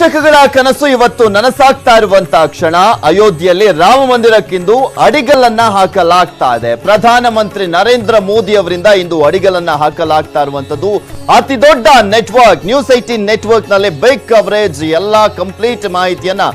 ದಶಕಗಳ ಕನಸು ಇವತ್ತು ನನಸಾಗ್ತಾ ಇರುವಂತ ಕ್ಷಣ. ಅಯೋಧ್ಯೆಯಲ್ಲಿ ರಾಮ ಮಂದಿರಕ್ಕಿಂದು ಅಡಿಗಲನ್ನ ಹಾಕಲಾಗ್ತಾ ಇದೆ. ಪ್ರಧಾನಮಂತ್ರಿ ನರೇಂದ್ರ ಮೋದಿ ಅವರಿಂದ ಇಂದು ಅಡಿಗಲನ್ನ ಹಾಕಲಾಗ್ತಾ ಇರುವಂತದ್ದು ಅತಿ ದೊಡ್ಡ ನೆಟ್ವರ್ಕ್ ನ್ಯೂಸ್ ಐಟೀನ್ ನೆಟ್ವರ್ಕ್ನಲ್ಲಿ ಬೈಕ್ ಕವರೇಜ್ ಎಲ್ಲಾ ಕಂಪ್ಲೀಟ್ ಮಾಹಿತಿಯನ್ನ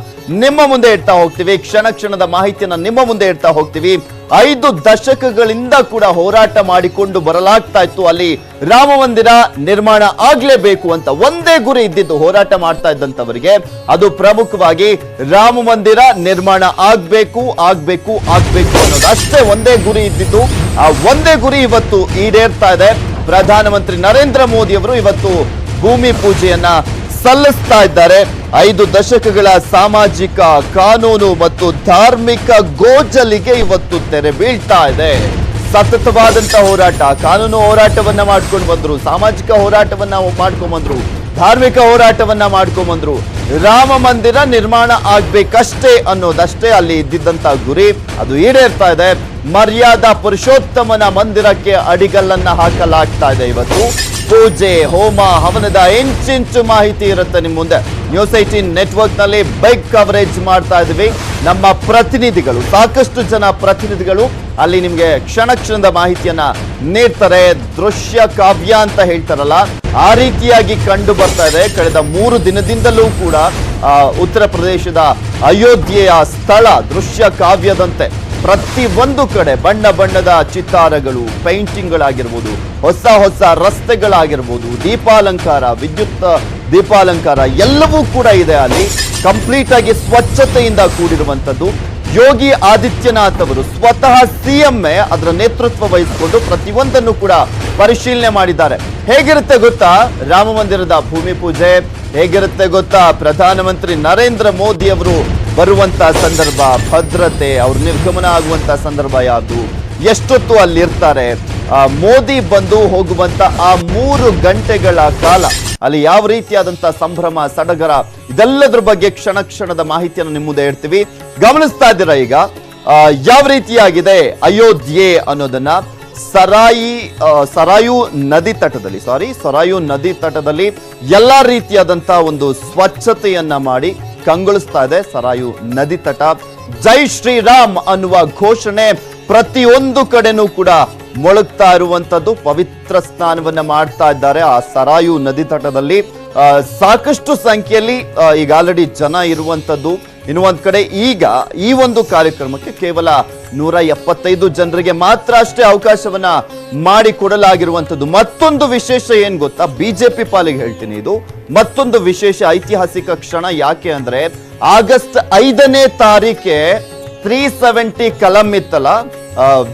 ನಿಮ್ಮ ಮುಂದೆ ಇಡ್ತಾ ಹೋಗ್ತೀವಿ. ಕ್ಷಣ ಕ್ಷಣದ ಮಾಹಿತಿಯನ್ನ ನಿಮ್ಮ ಮುಂದೆ ಇಡ್ತಾ ಹೋಗ್ತೀವಿ. ಐದು ದಶಕಗಳಿಂದ ಕೂಡ ಹೋರಾಟ ಮಾಡಿಕೊಂಡು ಬರಲಾಗ್ತಾ ಇತ್ತು. ಅಲ್ಲಿ ರಾಮ ಮಂದಿರ ನಿರ್ಮಾಣ ಆಗ್ಲೇಬೇಕು ಅಂತ ಒಂದೇ ಗುರಿ ಇದ್ದಿದ್ದು ಹೋರಾಟ ಮಾಡ್ತಾ ಇದ್ದಂತವರಿಗೆ ಅದು ಪ್ರಮುಖವಾಗಿ ರಾಮ ಮಂದಿರ ನಿರ್ಮಾಣ ಆಗ್ಬೇಕು ಆಗ್ಬೇಕು ಆಗ್ಬೇಕು ಅನ್ನೋದು ಅಷ್ಟೇ ಒಂದೇ ಗುರಿ ಇದ್ದಿದ್ದು. ಆ ಒಂದೇ ಗುರಿ ಇವತ್ತು ಈಡೇರ್ತಾ ಇದೆ. ಪ್ರಧಾನಮಂತ್ರಿ ನರೇಂದ್ರ ಮೋದಿ ಅವರು ಇವತ್ತು ಭೂಮಿ ಪೂಜೆಯನ್ನ ಸಲ್ಲಿಸ್ತಾ ಇದ್ದಾರೆ. ಐದು ದಶಕಗಳ ಸಾಮಾಜಿಕ ಕಾನೂನು ಮತ್ತು ಧಾರ್ಮಿಕ ಗೋಜಲಿಗೆ ಇವತ್ತು ತೆರೆ ಬೀಳ್ತಾ ಇದೆ. ಸತತವಾದಂತ ಹೋರಾಟ, ಕಾನೂನು ಹೋರಾಟವನ್ನ ಮಾಡ್ಕೊಂಡು ಬಂದ್ರು, ಸಾಮಾಜಿಕ ಹೋರಾಟವನ್ನ ಮಾಡ್ಕೊಂಡ್ ಬಂದ್ರು, ಧಾರ್ಮಿಕ ಹೋರಾಟವನ್ನ ಮಾಡ್ಕೊಂಡ್ ಬಂದ್ರು. ರಾಮ ಮಂದಿರ ನಿರ್ಮಾಣ ಆಗ್ಬೇಕಷ್ಟೇ ಅನ್ನೋದಷ್ಟೇ ಅಲ್ಲಿ ಇದ್ದಿದ್ದಂತ ಗುರಿ ಅದು ಈಡೇರ್ತಾ ಇದೆ. ಮರ್ಯಾದಾ ಪುರುಷೋತ್ತಮನ ಮಂದಿರಕ್ಕೆ ಅಡಿಗಲ್ಲನ್ನ ಹಾಕಲಾಗ್ತಾ ಇದೆ ಇವತ್ತು. ಪೂಜೆ, ಹೋಮ, ಹವನದ ಇಂಚಿಂಚು ಮಾಹಿತಿ ಇರುತ್ತೆ ನಿಮ್ಮ ಮುಂದೆ. ನ್ಯೂಸ್ ಏಟೀನ್ ನೆಟ್ವರ್ಕ್ನಲ್ಲಿ ಬೈಕ್ ಕವರೇಜ್ ಮಾಡ್ತಾ ಇದ್ವಿ ನಮ್ಮ ಪ್ರತಿನಿಧಿಗಳು, ಸಾಕಷ್ಟು ಜನ ಪ್ರತಿನಿಧಿಗಳು ಅಲ್ಲಿ ನಿಮ್ಗೆ ಕ್ಷಣ ಕ್ಷಣದ ಮಾಹಿತಿಯನ್ನ ನೀಡ್ತಾರೆ. ದೃಶ್ಯ ಕಾವ್ಯ ಅಂತ ಹೇಳ್ತಾರಲ್ಲ, ಆ ರೀತಿಯಾಗಿ ಕಂಡು ಬರ್ತಾ ಇದೆ. ಕಳೆದ ಮೂರು ದಿನದಿಂದಲೂ ಕೂಡ ಉತ್ತರ ಪ್ರದೇಶದ ಅಯೋಧ್ಯೆಯ ಸ್ಥಳ ದೃಶ್ಯ ಕಾವ್ಯದಂತೆ. ಪ್ರತಿ ಒಂದು ಕಡೆ ಬಣ್ಣ ಬಣ್ಣದ ಚಿತ್ತಾರಗಳು, ಪೇಂಟಿಂಗ್ಗಳಾಗಿರ್ಬೋದು, ಹೊಸ ಹೊಸ ರಸ್ತೆಗಳಾಗಿರ್ಬೋದು, ದೀಪಾಲಂಕಾರ, ವಿದ್ಯುತ್ ದೀಪಾಲಂಕಾರ ಎಲ್ಲವೂ ಕೂಡ ಇದೆ ಅಲ್ಲಿ. ಕಂಪ್ಲೀಟ್ ಆಗಿ ಸ್ವಚ್ಛತೆಯಿಂದ ಕೂಡಿರುವಂತದ್ದು ಯೋಗಿ ಆದಿತ್ಯನಾಥ್ ಅವರು ಸ್ವತಃ ಸಿಎಂ ಅದರ ನೇತೃತ್ವ ವಹಿಸಿಕೊಂಡು ಪ್ರತಿಯೊಂದನ್ನು ಕೂಡ ಪರಿಶೀಲನೆ ಮಾಡಿದ್ದಾರೆ. ಹೇಗಿರುತ್ತೆ ಗೊತ್ತಾ? ರಾಮ ಮಂದಿರದ ಭೂಮಿ ಪೂಜೆ. ಹೇಗಿರುತ್ತೆ ಗೊತ್ತಾ? ಪ್ರಧಾನಮಂತ್ರಿ ನರೇಂದ್ರ ಮೋದಿ ಅವರು ಬರುವಂತ ಸಂದರ್ಭ ಭದ್ರತೆ ಅವ್ರ ನಿರ್ಗಮನ ಆಗುವಂತ ಸಂದರ್ಭ ಯಾವುದು? ಎಷ್ಟೊತ್ತು ಅಲ್ಲಿ ಇರ್ತಾರೆ ಆ, ಮೋದಿ ಬಂದು ಹೋಗುವಂತ ಆ ಮೂರು ಗಂಟೆಗಳ ಕಾಲ ಅಲ್ಲಿ ಯಾವ ರೀತಿಯಾದಂತ ಸಂಭ್ರಮ ಸಡಗರ ಇದೆಲ್ಲದ್ರ ಬಗ್ಗೆ ಕ್ಷಣ ಕ್ಷಣದ ಮಾಹಿತಿಯನ್ನು ನಿಮ್ಮ ಮುಂದೆ ಇಡ್ತೀವಿ ಗಮನಿಸ್ತಾ ಇದ್ದೀರಾ ಈಗ? ಯಾವ ರೀತಿಯಾಗಿದೆ ಅಯೋಧ್ಯೆ ಅನ್ನೋದನ್ನ? ಸರಾಯಿ ಸರಾಯು ನದಿ ತಟದಲ್ಲಿ ಸಾರಿ ಸರಾಯು ನದಿ ತಟದಲ್ಲಿ ಎಲ್ಲಾ ರೀತಿಯಾದಂತ ಒಂದು ಸ್ವಚ್ಛತೆಯನ್ನ ಮಾಡಿ ಕಂಗೊಳಿಸ್ತಾ ಇದೆ. ಸರಾಯು ನದಿ ತಟ. ಜೈ ಶ್ರೀರಾಮ್ ಅನ್ನುವ ಘೋಷಣೆ ಪ್ರತಿಯೊಂದು ಕಡೆನೂ ಕೂಡ ಮೊಳಗ್ತಾ ಇರುವಂತದ್ದು. ಪವಿತ್ರ ಸ್ನಾನವನ್ನ ಮಾಡ್ತಾ ಇದ್ದಾರೆ. ಆ ಸರಾಯು ನದಿ ತಟದಲ್ಲಿ ಸಾಕಷ್ಟು ಸಂಖ್ಯೆಯಲ್ಲಿ ಈಗ ಆಲ್ರೆಡಿ ಜನ ಇರುವಂತದ್ದು. ಇನ್ನು ಒಂದು ಕಡೆ ಈಗ ಈ ಒಂದು ಕಾರ್ಯಕ್ರಮಕ್ಕೆ ಕೇವಲ ನೂರ ಎಪ್ಪತ್ತೈದು ಜನರಿಗೆ ಮಾತ್ರ ಅಷ್ಟೇ ಅವಕಾಶವನ್ನ ಮಾಡಿಕೊಡಲಾಗಿರುವಂಥದ್ದು ಮತ್ತೊಂದು ವಿಶೇಷ ಏನ್ ಗೊತ್ತಾ? ಬಿಜೆಪಿ ಪಾಲಿಗೆ ಹೇಳ್ತೀನಿ ಇದು. ಮತ್ತೊಂದು ವಿಶೇಷ ಐತಿಹಾಸಿಕ ಕ್ಷಣ ಯಾಕೆ ಅಂದ್ರೆ ಆಗಸ್ಟ್ ಐದನೇ ತಾರೀಕೆ ತ್ರೀ ಸೆವೆಂಟಿ ಕಲಂ ಇತ್ತಲ್ಲ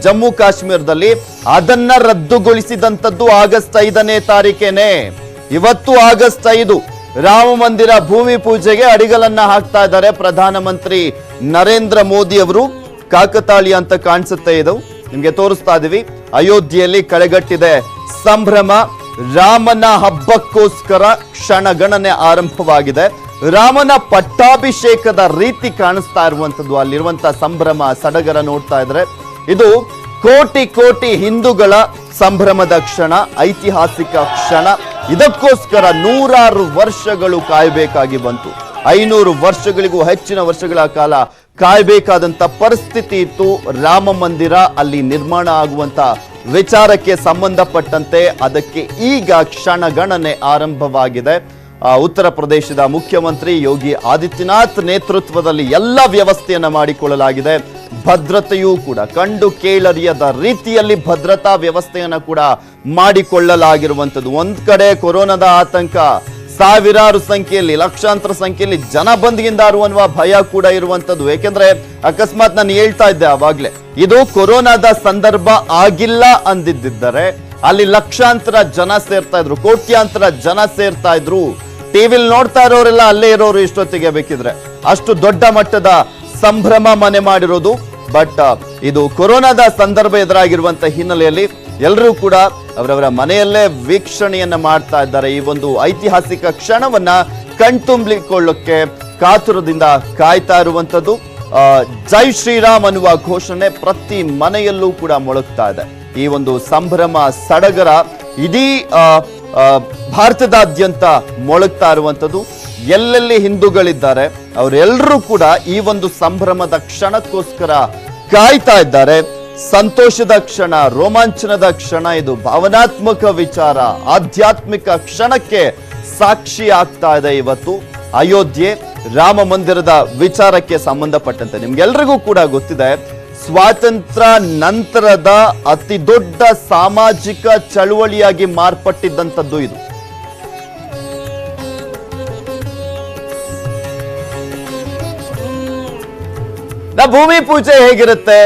ಜಮ್ಮು ಕಾಶ್ಮೀರದಲ್ಲಿ. ಅದನ್ನ ರದ್ದುಗೊಳಿಸಿದಂಥದ್ದು ಆಗಸ್ಟ್ ಐದನೇ ತಾರೀಕೇನೆ ಇವತ್ತು ಆಗಸ್ಟ್ ಐದು. ರಾಮ ಮಂದಿರ ಭೂಮಿ ಪೂಜೆಗೆ ಅಡಿಗಲನ್ನ ಹಾಕ್ತಾ ಇದ್ದಾರೆ ಪ್ರಧಾನಮಂತ್ರಿ ನರೇಂದ್ರ ಮೋದಿ ಅವರು. ಕಾಕತಾಳಿ ಅಂತ ಕಾಣಿಸುತ್ತೆ ಇದು. ನಿಮ್ಗೆ ತೋರಿಸ್ತಾ ಇದೀವಿ. ಅಯೋಧ್ಯೆಯಲ್ಲಿ ಕಳೆಗಟ್ಟಿದೆ ಸಂಭ್ರಮ. ರಾಮನ ಹಬ್ಬಕ್ಕೋಸ್ಕರ ಕ್ಷಣಗಣನೆ ಆರಂಭವಾಗಿದೆ. ರಾಮನ ಪಟ್ಟಾಭಿಷೇಕದ ರೀತಿ ಕಾಣಿಸ್ತಾ ಇರುವಂತದ್ದು ಅಲ್ಲಿರುವಂತ ಸಂಭ್ರಮ ಸಡಗರ ನೋಡ್ತಾ ಇದ್ರೆ ಇದು ಕೋಟಿ ಕೋಟಿ ಹಿಂದೂಗಳ ಸಂಭ್ರಮದ ಕ್ಷಣ, ಐತಿಹಾಸಿಕ ಕ್ಷಣ. ಇದಕ್ಕೋಸ್ಕರ ನೂರಾರು ವರ್ಷಗಳು ಕಾಯಬೇಕಾಗಿ ಬಂತು. ಐನೂರು ವರ್ಷಗಳಿಗೂ ಹೆಚ್ಚಿನ ವರ್ಷಗಳ ಕಾಲ ಕಾಯಬೇಕಾದಂತ ಪರಿಸ್ಥಿತಿ ಇತ್ತು. ರಾಮ ಮಂದಿರ ಅಲ್ಲಿ ನಿರ್ಮಾಣ ಆಗುವಂತ ವಿಚಾರಕ್ಕೆ ಸಂಬಂಧಪಟ್ಟಂತೆ ಅದಕ್ಕೆ ಈಗ ಕ್ಷಣಗಣನೆ ಆರಂಭವಾಗಿದೆ. ಉತ್ತರ ಪ್ರದೇಶದ ಮುಖ್ಯಮಂತ್ರಿ ಯೋಗಿ ಆದಿತ್ಯನಾಥ್ ನೇತೃತ್ವದಲ್ಲಿ ಎಲ್ಲ ವ್ಯವಸ್ಥೆಯನ್ನು ಮಾಡಿಕೊಳ್ಳಲಾಗಿದೆ. ಭದ್ರತೆಯೂ ಕೂಡ, ಕಂಡು ಕೇಳರಿಯದ ರೀತಿಯಲ್ಲಿ ಭದ್ರತಾ ವ್ಯವಸ್ಥೆಯನ್ನು ಕೂಡ ಮಾಡಿಕೊಳ್ಳಲಾಗಿರುವಂಥದ್ದು. ಒಂದ್ ಕಡೆ ಕೊರೋನಾದ ಆತಂಕ, ಸಾವಿರಾರು ಸಂಖ್ಯೆಯಲ್ಲಿ, ಲಕ್ಷಾಂತರ ಸಂಖ್ಯೆಯಲ್ಲಿ ಜನ ಬಂದ್ಗಿಂದಾರು ಅನ್ನುವ ಭಯ ಕೂಡ ಇರುವಂಥದ್ದು. ಏಕೆಂದ್ರೆ ಅಕಸ್ಮಾತ್ ನಾನು ಹೇಳ್ತಾ ಇದ್ದೆ ಅವಾಗ್ಲೇ, ಇದು ಕೊರೋನಾದ ಸಂದರ್ಭ ಆಗಿಲ್ಲ ಅಂದಿದ್ದರೆ ಅಲ್ಲಿ ಲಕ್ಷಾಂತರ ಜನ ಸೇರ್ತಾ ಇದ್ರು, ಕೋಟ್ಯಾಂತರ ಜನ ಸೇರ್ತಾ ಇದ್ರು. ಟಿವಿಲ್ ನೋಡ್ತಾ ಇರೋರೆಲ್ಲ ಅಲ್ಲೇ ಇರೋರು ಇಷ್ಟೊತ್ತಿಗೆ ಬೇಕಿದ್ರೆ. ಅಷ್ಟು ದೊಡ್ಡ ಮಟ್ಟದ ಸಂಭ್ರಮ ಮನೆ ಮಾಡಿರೋದು ಬಟ್ ಇದು ಕೊರೋನಾದ ಸಂದರ್ಭ ಎದುರಾಗಿರುವಂತ ಹಿನ್ನೆಲೆಯಲ್ಲಿ ಎಲ್ಲರೂ ಕೂಡ ಅವರವರ ಮನೆಯಲ್ಲೇ ವೀಕ್ಷಣೆಯನ್ನ ಮಾಡ್ತಾ ಇದ್ದಾರೆ. ಈ ಒಂದು ಐತಿಹಾಸಿಕ ಕ್ಷಣವನ್ನ ಕಣ್ತುಂಬಿಕೊಳ್ಳಕ್ಕೆ ಕಾತುರದಿಂದ ಕಾಯ್ತಾ ಇರುವಂತದ್ದು ಜೈ ಶ್ರೀರಾಮ್ ಅನ್ನುವ ಘೋಷಣೆ ಪ್ರತಿ ಮನೆಯಲ್ಲೂ ಕೂಡ ಮೊಳಗ್ತಾ ಇದೆ. ಈ ಒಂದು ಸಂಭ್ರಮ ಸಡಗರ ಇಡೀ ಭಾರತದಾದ್ಯಂತ ಮೊಳಗ್ತಾ ಇರುವಂತದ್ದು ಎಲ್ಲೆಲ್ಲಿ ಹಿಂದೂಗಳಿದ್ದಾರೆ ಅವರೆಲ್ಲರೂ ಕೂಡ ಈ ಒಂದು ಸಂಭ್ರಮದ ಕ್ಷಣಕ್ಕೋಸ್ಕರ ಕಾಯ್ತಾ ಇದ್ದಾರೆ. ಸಂತೋಷದ ಕ್ಷಣ, ರೋಮಾಂಚನದ ಕ್ಷಣ, ಇದು ಭಾವನಾತ್ಮಕ ವಿಚಾರ, ಆಧ್ಯಾತ್ಮಿಕ ಕ್ಷಣಕ್ಕೆ ಸಾಕ್ಷಿ ಆಗ್ತಾ ಇದೆ ಇವತ್ತು. ಅಯೋಧ್ಯೆ, ರಾಮ ಮಂದಿರದ ವಿಚಾರಕ್ಕೆ ಸಂಬಂಧಪಟ್ಟಂತೆ ನಿಮ್ಗೆಲ್ರಿಗೂ ಕೂಡ ಗೊತ್ತಿದೆ, ಸ್ವಾತಂತ್ರ್ಯ ನಂತರದ ಅತಿ ದೊಡ್ಡ ಸಾಮಾಜಿಕ ಚಳುವಳಿಯಾಗಿ ಮಾರ್ಪಟ್ಟಿದ್ದಂಥದ್ದು ಇದು. ನಾ ಭೂಮಿ ಪೂಜೆ ಹೇಗಿರುತ್ತೆ